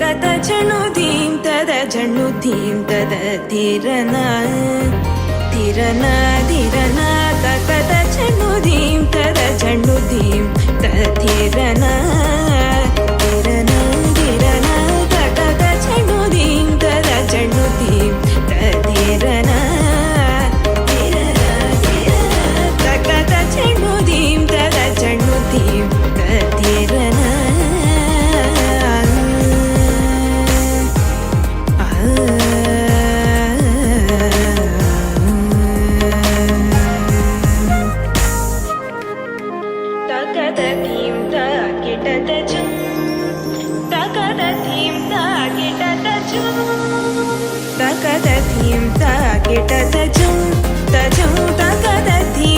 ಕದ ಜಣು ದೀಂ ತದ ಜಣು ದೀಂ ತದ ತಿರನ ತಿರನ ತಿರನ ಕದ ಜಣು ದೀಂ ತದ ಜಣು ದೀಂ ತದ ತಿರನ तकदधिं तकिटतजं तजं तकदधिं